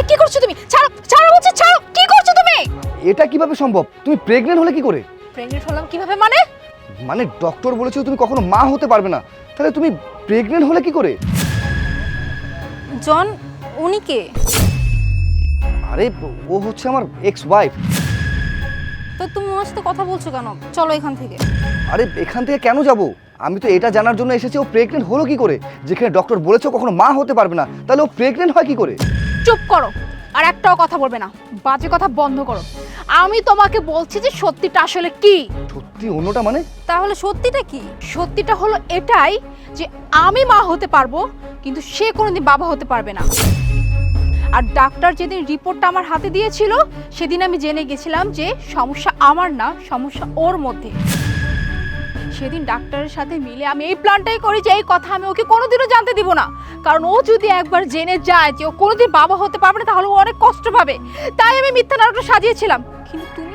এই কি করছ তুমি? ছাড়ো ছাড়ো বলছি ছাড়ো কি করছ তুমি? এটা কীভাবে সম্ভব? তুমি প্রেগনেন্ট হলে কি করে? প্রেগনেন্ট হলাম কীভাবে মানে? মানে ডক্টর বলেছে তুমি কখনো মা হতে পারবে না। তাহলে তুমি প্রেগনেন্ট হলে কি করে? জন উনি কে? আরে ও হচ্ছে আমার এক্স ওয়াইফ তো তুমি ওনার সাথে কথা বলছো কেন? চলো এখান থেকে। আরে এখান থেকে কেন যাব? আমি তো এটা জানার জন্য এসেছি ও প্রেগনেন্ট হলো কি করে? যেখানে ডক্টর বলেছে কখনো মা হতে পারবে না। তাহলে ও প্রেগনেন্ট হয় কি করে? চুপ করো আর একটাও কথা বলবে না। বাজে কথা বন্ধ করো। আমি তোমাকে বলছি যে সত্যিটা আসলে কি? সত্যি অন্যটা মানে? তাহলে সত্যিটা কি? সত্যিটা হলো এটাই যে আমি মা হতে পারব কিন্তু সে কোনোদিন বাবা হতে পারবে না। আর ডাক্তার যেদিন রিপোর্টটা আমার হাতে দিয়েছিল সেদিন আমি জেনে গেছিলাম যে সমস্যা আমার না সমস্যা ওর মধ্যে। সেদিন ডাক্তারের সাথে মিলে আমি এই প্ল্যানটাই করি যে এই কথা আমি ওকে কোনোদিনও জানতে দিব না। কারণ ও যদি একবার জেনে যায় যে ও কোনোদিন বাবা হতে পারবে না, তাহলে ও অনেক কষ্ট পাবে। তাই আমি মিথ্যা নাটকটা সাজিয়েছিলাম। কিন্তু তুমি?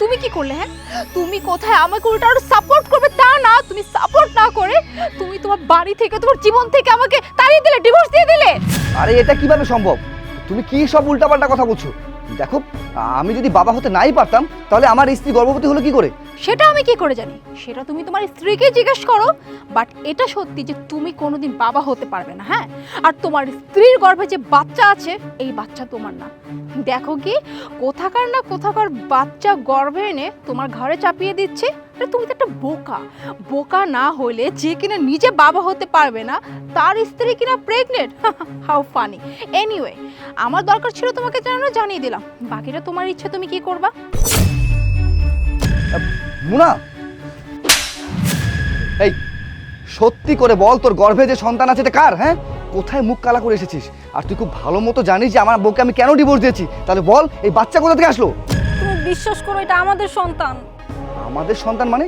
তুমি কি করলে হ্যাঁ? তুমি কোথায় আমাকে উল্টা আরও সাপোর্ট করবে তা না, তুমি সাপোর্ট না করে তুমি তোমার বাড়ি থেকে, তোমার জীবন থেকে আমাকে তাড়িয়ে দিলে ডিভোর্স দিয়ে দিলে? আরে, এটা কীভাবে সম্ভব? তুমি কি সব উল্টাপাল্টা কথা বলছো? দেখো, আমি যদি বাবা হতে নাই পারতাম, তাহলে আমার স্ত্রী গর্ভবতী হলো কি করে? সেটা আমি কি করে জানি? সেটা তুমি তোমার স্ত্রীকে জিজ্ঞেস করো বাট এটা সত্যি যে তুমি কোনোদিন বাবা হতে পারবে না হ্যাঁ? আর তোমার স্ত্রীর গর্ভে যে বাচ্চা আছে, এই বাচ্চা তোমার না। দেখো কি, কোথাকার না কোথাকার বাচ্চা গর্ভে এনে তোমার ঘরে চাপিয়ে দিচ্ছে তুমি তো একটা বোকা। বোকা না হলে যে কিনা নিজে বাবা হতে পারবে না, তার স্ত্রী কিনা প্রেগনেন্ট হাউ ফানি এনিওয়ে আমার দরকার ছিল তোমাকে জানানো, জানিয়ে দিলাম। বাকিটা তোমার ইচ্ছে, তুমি কি করবা? মুনা! এই সত্যি করে বল তোর গর্ভে যে সন্তান আছে এটা কার হ্যাঁ? কোথায় মুখ কালা করে এসেছিস? আর তুই খুব ভালো মতো জানিস যে আমার বউকে আমি কেন ডিভোর্স দিয়েছি? তাহলে বল এই বাচ্চা কোথা থেকে আসলো? তুমি বিশ্বাস করো এটা আমাদের সন্তান। আমাদের সন্তান মানে?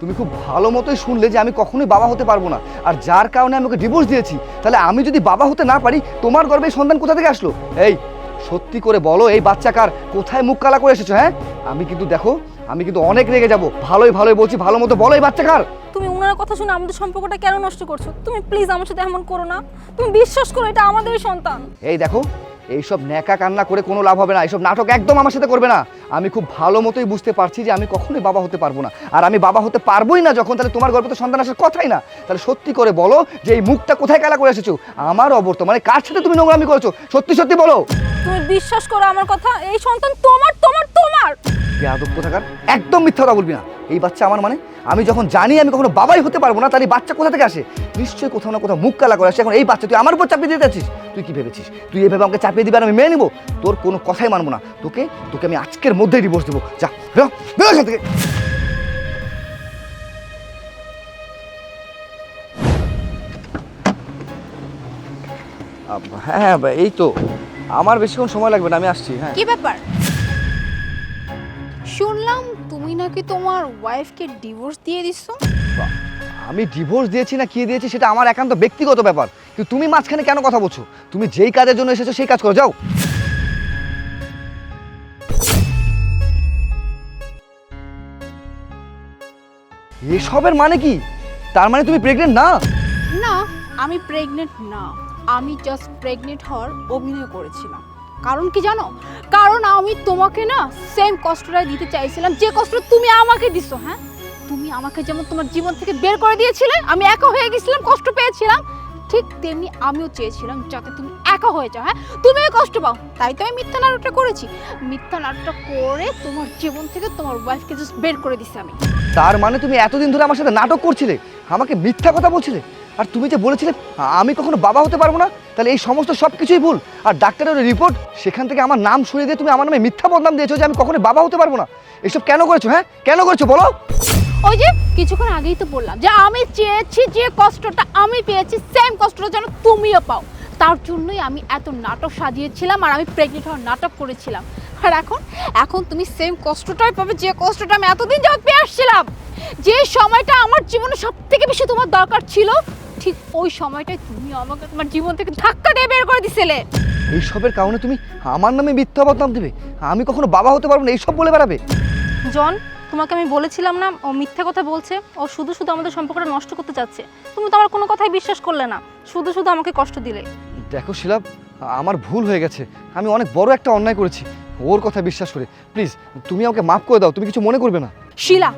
তুমি খুব ভালো মতোই শুনলে যে আমি কখনোই বাবা হতে পারব না। আর যার কারণে আমি ওকে ডিভোর্স দিয়েছি তাহলে আমি যদি বাবা হতে না পারি তোমার গর্ভে এই সন্তান কোথা থেকে আসলো? এই সত্যি করে বলো এই বাচ্চা কার? কোথায় মুখ কালা করে এসেছ হ্যাঁ? আমি কিন্তু দেখো আমি কিন্তু অনেক রেগে যাব। ভালোই ভালোই বলছি ভালো মতো বলো এই বাচ্চা কার তুমি ওনার কথা শুনে আমাদের সম্পর্কটা কেন নষ্ট করছ? তুমি প্লিজ আমার সাথে এমন করো না। তুমি বিশ্বাস করো এটা আমাদেরই সন্তান। এই দেখো এইসব ন্যাকা কান্না করে কোনো লাভ হবে না। এইসব নাটক একদম আমার সাথে করবে না। আমি খুব ভালো মতোই বুঝতে পারছি যে আমি কখনোই বাবা হতে পারব না। আর আমি বাবা হতে পারবোই না যখন তাহলে তোমার গর্ভে তো সন্তান আসার কথাই না। তাহলে সত্যি করে বলো যে এই মুখটা কোথায় কালা করে এসেছ? আমার অবর্তমানে কার সাথে তুমি নোংরামি করেছ? সত্যি সত্যি বলো। তুমি বিশ্বাস করো আমার কথা? এই সন্তান তোমার তোমার তোমার! বেয়াদব কোথাকার? একদম মিথ্যা কথা বলবি না। এই বাচ্চা আমার মানে? আমি যখন জানি আমি কখনো বাবাই হতে পারব না, তাহলে এই বাচ্চা কোথা থেকে আসে? নিশ্চয়ই কোথাও না কোথাও মুখ কালা করে আসে। এখন এই বাচ্চা, তুই আমার উপর চাপিয়ে দিতে আছিস তুই কি ভেবেছিস? তুই এভাবে আমাকে চাপিয়ে দিবি আর আমি মেনে নিবো? তোর কোনো কথাই মানবো না। তোকে তোকে আমি আজকের মধ্যেই ডিভোর্স দেবো। যা, বেরো বেরো থেকে। হ্যাঁ হ্যাঁ এই তো। আমার বেশিক্ষণ সময় লাগবে না আমি আসছি হ্যাঁ। কি ব্যাপার? শুনলাম তুমি নাকি তোমার ওয়াইফকে ডিভোর্স দিয়ে দিছো? আমি ডিভোর্স দিয়েছি না কি দিয়েছি সেটা আমার একান্ত ব্যক্তিগত ব্যাপার। কিন্তু তুমি মাঝখানে কেন কথা বলছো? তুমি যেই কাজের জন্য এসেছ সেই কাজ করো যাও। এসবের মানে কি? তার মানে তুমি প্রেগনেন্ট না? না আমি প্রেগনেন্ট না। আমি জাস্ট প্রেগনেন্ট হওয়ার অভিনয় করেছিলাম। কারণ কি জানো? কারণ আমি তোমাকে না সেম কষ্টটাই দিতে চাইছিলাম, যে কষ্ট তুমি আমাকে দিছো হ্যাঁ? তুমি আমাকে যেমন তোমার জীবন থেকে বের করে দিয়েছিলে, আমি একা হয়ে গেছিলাম, কষ্ট পেয়েছিলাম, ঠিক তেমনি আমিও চেয়েছিলাম যাতে তুমি একা হয়ে যাও হ্যাঁ? তুমিও কষ্ট পাও, তাই তো আমি মিথ্যা নাটকটা করেছি। মিথ্যা নাটকটা করে তোমার জীবন থেকে তোমার ওয়াইফকে জাস্ট বের করে দিছি আমি। তার মানে তুমি এতদিন ধরে আমার সাথে নাটক করছিলে? আমাকে মিথ্যা কথা বলছিলে? আর তুমি যে বলেছিলে, আমি কখনো বাবা হতে পারব না, তাহলে এই সমস্ত সব কিছুই ভুল। আর ডাক্তারের রিপোর্ট সেখান থেকে আমার নাম সরিয়ে দিয়ে তুমি আমার নামে মিথ্যা বদনাম দিয়েছ যে আমি কখনো বাবা হতে পারব না। এসব কেন করেছ হ্যাঁ? কেন করেছ, বলো? ওই যে কিছুক্ষণ আগেই তো বললাম যে আমি চেয়েছি যে কষ্টটা আমি পেয়েছি সেম কষ্টটা যেন তুমিও পাও। তার জন্যই আমি এত নাটক সাজিয়েছিলাম আর আমি প্রেগনেন্ট হওয়ার নাটক করেছিলাম। আর এখন এখন তুমি সেম কষ্টটাই পাবে, যে কষ্টটা আমি এতদিন যাবত পেয়ে আসছিলাম। যে সময়টা আমার জীবনে সব থেকে বেশি তোমার দরকার ছিল ঠিক ওই সময়টাই তুমি আমাকে তোমার জীবন থেকে ধাক্কা দিয়ে বের করে দিছিলে। এইসবের কারণে তুমি আমার নামে মিথ্যা বদনাম দেবে? আমি কখনো বাবা হতে পারব না এইসব বলে বেড়াবে? জন তোমাকে আমি বলেছিলাম না ও মিথ্যে কথা বলছে ও শুধু শুধু আমাদের সম্পর্কটা নষ্ট করতে চাচ্ছে। তুমি তো আমার কোনো কথাই বিশ্বাস করলে না শুধু শুধু আমাকে কষ্ট দিলে। দেখো শিলাপ আমার ভুল হয়ে গেছে। আমি অনেক বড় একটা অন্যায় করেছি ওর কথা বিশ্বাস করে। প্লিজ তুমি আমাকে মাফ করে দাও তুমি কিছু মনে করবে না। শিলা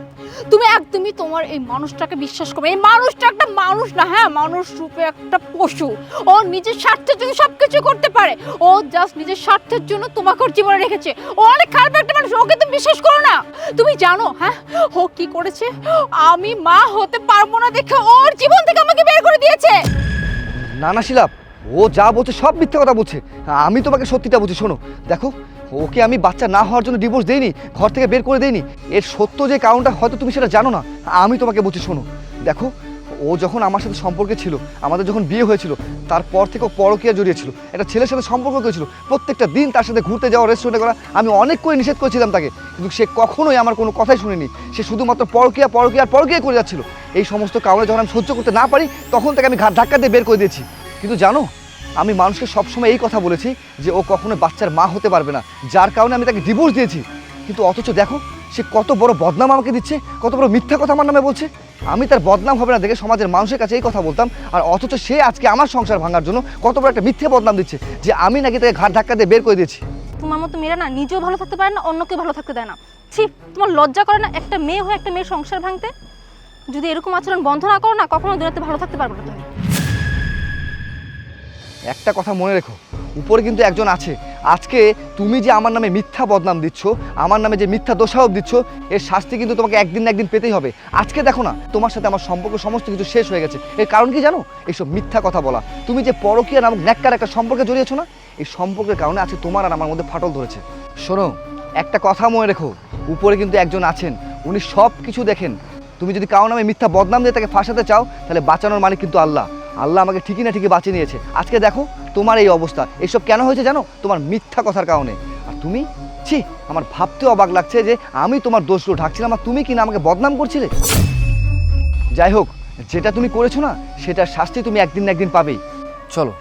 তুমি একদমই তোমার এই মানুষটাকে বিশ্বাস করবে। এই মানুষটা একটা মানুষ না হ্যাঁ মানুষ রূপে একটা পশু। ও নিজের স্বার্থের জন্য সব কিছু করতে পারে। ও জাস্ট নিজের স্বার্থের জন্য তোমাকে ওর জীবনে রেখেছে। ও অনেক খারাপ একটা মানুষ, ওকে তুমি বিশ্বাস করো না। তুমি জানো হ্যাঁ ও কি করেছে? আমি মা হতে পারব না দেখে ওর জীবন থেকে আমাকে বের করে দিয়েছে। না না শিলাপ ও যা বলছে সব মিথ্যে কথা বলছে। আমি তোমাকে সত্যিটা বলছি, শোনো। দেখো ওকে আমি বাচ্চা না হওয়ার জন্য ডিভোর্স দেইনি, ঘর থেকে বের করে দেইনি। এর সত্য যে কারণটা হয়তো তুমি সেটা জানো না, আমি তোমাকে বলছি শোনো। দেখো, ও যখন আমার সাথে সম্পর্কে ছিল, আমাদের যখন বিয়ে হয়েছিল, তারপর থেকে ও পরকীয়া জড়িয়েছিল। একটা ছেলের সাথে সম্পর্ক করেছিল, প্রত্যেকটা দিন তার সাথে ঘুরতে যাওয়া রেস্টুরেন্টে করা, আমি অনেক করে নিষেধ করেছিলাম তাকে। কিন্তু সে কখনোই আমার কোনো কথাই শুনেনি। সে শুধুমাত্র পরকীয়া পরকীয়া পরকীয়া করে যাচ্ছিল। এই সমস্ত কারণে যখন আমি সহ্য করতে না পারি, তখন তাকে আমি ঘাট ধাক্কা দিয়ে বের করে দিয়েছি। কিন্তু জানো আমি মানুষকে সবসময় এই কথা বলেছি যে ও কখনো বাচ্চার মা হতে পারবে না, যার কারণে আমি তাকে ডিভোর্স দিয়েছি। কিন্তু অথচ দেখো, সে কত বড় বদনাম আমাকে দিচ্ছে, কত বড় মিথ্যা কথা আমার নামে বলছে। আমি তার বদনাম হবে না দেখে সমাজের মানুষের কাছে এই কথা বলতাম, আর অথচ সে আজকে আমার সংসার ভাঙার জন্য কত বড় একটা মিথ্যে বদনাম দিচ্ছে, যে আমি নাকি তাকে ঘাট ধাক্কা দিয়ে বের করে দিয়েছি। তোমার মতো মেয়েরা না, নিজেও ভালো থাকতে পারে না, অন্য কেউ ভালো থাকতে দেয় না। ছি, তোমার লজ্জা করে না একটা মেয়ে হয়ে একটা মেয়ের সংসার ভাঙতে? যদি এরকম আচরণ বন্ধ না করো না, কখনো দুনিয়াতে ভালো থাকতে পারবে না তুমি। একটা কথা মনে রেখো, উপরে কিন্তু একজন আছে। আজকে তুমি যে আমার নামে মিথ্যা বদনাম দিচ্ছ, আমার নামে যে মিথ্যা দোষারোপ দিচ্ছ, এর শাস্তি কিন্তু তোমাকে একদিন না একদিন পেতেই হবে। আজকে দেখো না, তোমার সাথে আমার সম্পর্ক সমস্ত কিছু শেষ হয়ে গেছে। এর কারণ কি জানো? এইসব মিথ্যা কথা বলা। তুমি যে পরকীয়া নামক ন্যাক্কার একটা সম্পর্কে জড়িয়েছো না, এই সম্পর্কের কারণে আজকে তোমার আর আমার মধ্যে ফাটল ধরেছে। শোনো, একটা কথা মনে রেখো, উপরে কিন্তু একজন আছেন, উনি সব কিছু দেখেন। তুমি যদি কারও নামে মিথ্যা বদনাম দিয়ে তাকে ফাঁসাতে চাও, তাহলে বাঁচানোর মানে কিন্তু আল্লাহ। আল্লাহ আমাকে ঠিকই না ঠিকই বাঁচিয়ে নিয়েছে। আজকে দেখো তোমার এই অবস্থা। এসব কেন হয়েছে জানো? তোমার মিথ্যা কথার কারণে। আর তুমি? ছি, আমার ভাবতে অবাক লাগছে যে আমি তোমার দোষগুলো ঢাকছিলাম আর তুমি কিনা আমাকে বদনাম করছিলে? যাই হোক, যেটা তুমি করেছ না, সেটার শাস্তি তুমি একদিন না একদিন পাবেই। চলো